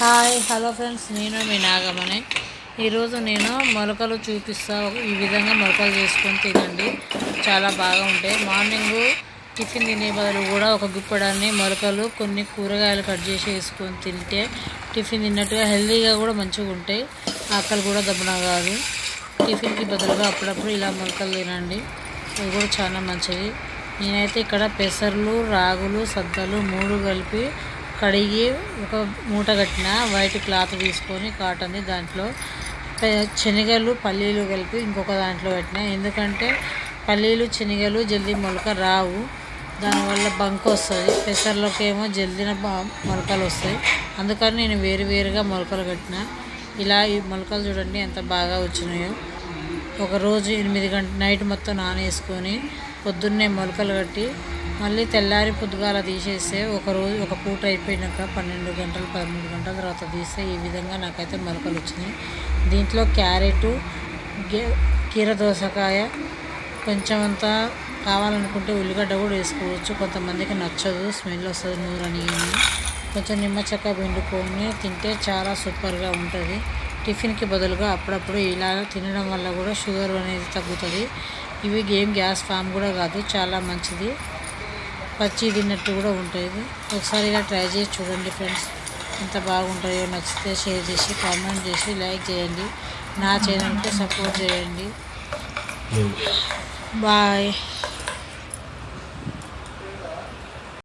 Hi hello friends నేను మీ నాగమని ఈరోజు నేను మొలకలు చూపిస్తా. ఈ విధంగా మొలకలు చేసుకొని తినండి. చాలా బాగా ఉంటాయి మార్నింగ్ టిఫిన్ తినే బదులు కూడా ఒక గుప్పడాన్ని మొలకలు కొన్ని కూరగాయలు కట్ చేసి వేసుకొని తింటే టిఫిన్ తిన్నట్టుగా హెల్తీగా కూడా మంచిగా ఉంటాయి. ఆకలి కూడా దెబ్బన కాదు టిఫిన్కి బదులుగా అప్పుడప్పుడు ఇలా మొలకలు తినండి. అవి కూడా చాలా మంచిది. నేనైతే ఇక్కడ పెసర్లు రాగులు సద్దలు మూడు కలిపి కడిగి ఒక మూట కట్టిన వైట్ క్లాత్ తీసుకొని కాటన్ది దాంట్లో శనగలు పల్లీలు కలిపి ఇంకొక దాంట్లో పెట్టిన. ఎందుకంటే పల్లీలు శనగలు జల్దీ మొలక రావు. దానివల్ల బంక్ వస్తుంది. పెసర్లోకి ఏమో జల్దీన మొలకలు వస్తాయి. అందుకని నేను వేరు వేరుగా మొలకలు కట్టిన. ఇలా ఈ మొలకలు చూడండి ఎంత బాగా వచ్చినాయో. ఒకరోజు ఎనిమిది గంట నైట్ మొత్తం నానేసుకొని పొద్దున్నే మొలకలు కట్టి మళ్ళీ తెల్లారి పొద్దుగాల తీసేస్తే ఒక రోజు ఒక పూట అయిపోయినాక పన్నెండు గంటలు పదమూడు గంటల తర్వాత తీస్తే ఈ విధంగా నాకైతే మొలకలు వచ్చినాయి. దీంట్లో క్యారెట్ కీర దోసకాయ కొంచెం అంతా కావాలనుకుంటే ఉల్లిగడ్డ కూడా వేసుకోవచ్చు. కొంతమందికి నచ్చదు స్మెల్ వస్తుంది నూరని అని. కొంచెం నిమ్మ చెక్క పిండుకొని తింటే చాలా సూపర్గా ఉంటుంది. టిఫిన్కి బదులుగా అప్పుడప్పుడు ఇలా తినడం వల్ల కూడా షుగర్ అనేది తగ్గుతుంది. ఇవి గేమ్ గ్యాస్ ఫామ్ కూడా కాదు చాలా మంచిది. పచ్చి తిన్నట్టు కూడా ఉంటుంది ఒకసారి ఇలా ట్రై చేసి చూడండి ఫ్రెండ్స్. ఎంత బాగుంటాయో నచ్చితే షేర్ చేసి కామెంట్ చేసి లైక్ చేయండి. నా ఛానల్కి సపోర్ట్ చేయండి. బాయ్.